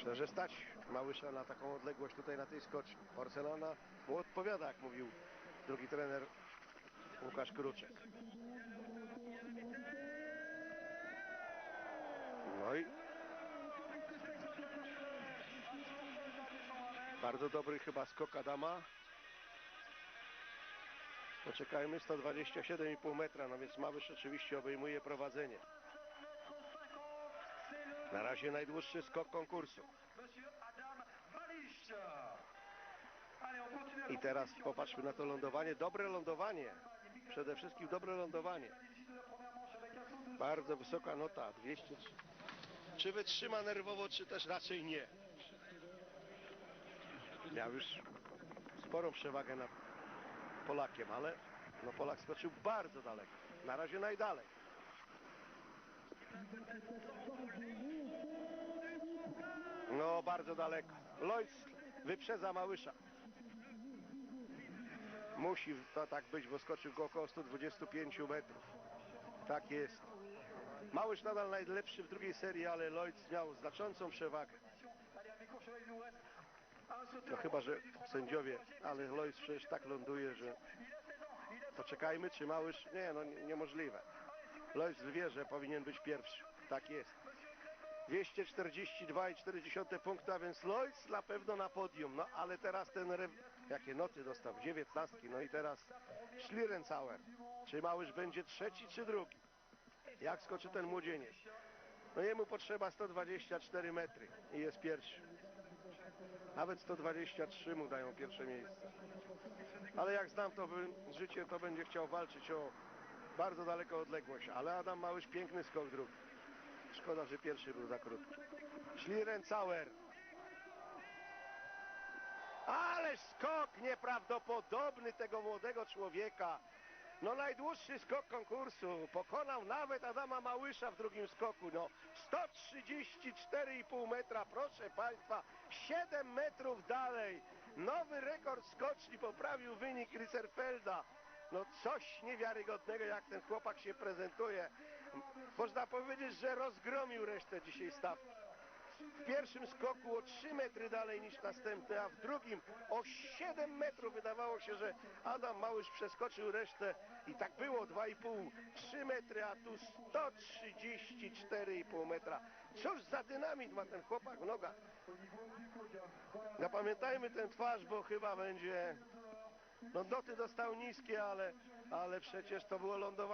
Myślę, że stać Małysza na taką odległość tutaj na tej skoczni. Porcelana mu odpowiada, jak mówił drugi trener Łukasz Kruczek. No i bardzo dobry chyba skok Adama. Poczekajmy, 127,5 metra, no więc Małysz oczywiście obejmuje prowadzenie. Na razie najdłuższy skok konkursu. I teraz popatrzmy na to lądowanie. Dobre lądowanie. Przede wszystkim dobre lądowanie. Bardzo wysoka nota. 200. Czy wytrzyma nerwowo, czy też raczej nie. Miał już sporą przewagę nad Polakiem, ale no Polak skoczył bardzo daleko. Na razie najdalej. No bardzo daleko. Lloyd wyprzedza Małysza. Musi to tak być, bo skoczył go około 125 metrów. Tak jest. Małysz nadal najlepszy w drugiej serii, ale Lloyd miał znaczącą przewagę. No chyba, że sędziowie, ale Lloyd przecież tak ląduje, że poczekajmy, czy Małysz... Nie, no nie- niemożliwe. Wie, że powinien być pierwszy. Tak jest. 242,4 punkta, więc Lloyd na pewno na podium. No ale teraz ten... Jakie noty dostał? 19. No i teraz Schlierencauer. Czy Małysz będzie trzeci, czy drugi? Jak skoczy ten młodzieniec? No jemu potrzeba 124 metry i jest pierwszy. Nawet 123 mu dają pierwsze miejsce. Ale jak znam to życie, to będzie chciał walczyć o bardzo daleką odległość. Ale Adam Małysz piękny skok drugi. Szkoda, że pierwszy był za krótki. Schlierencauer. Ależ skok nieprawdopodobny tego młodego człowieka. No najdłuższy skok konkursu. Pokonał nawet Adama Małysza w drugim skoku. No 134,5 metra, proszę Państwa. 7 metrów dalej. Nowy rekord skoczni poprawił wynik Ryserfelda. No coś niewiarygodnego, jak ten chłopak się prezentuje. Można powiedzieć, że rozgromił resztę dzisiaj stawki. W pierwszym skoku o 3 metry dalej niż następny, a w drugim o 7 metrów. Wydawało się, że Adam Małysz przeskoczył resztę i tak było 2,5, 3 metry, a tu 134,5 metra. Cóż za dynamit ma ten chłopak w nogach. Zapamiętajmy tę twarz, bo chyba będzie... No doty dostał niskie, ale, ale przecież to było lądowanie.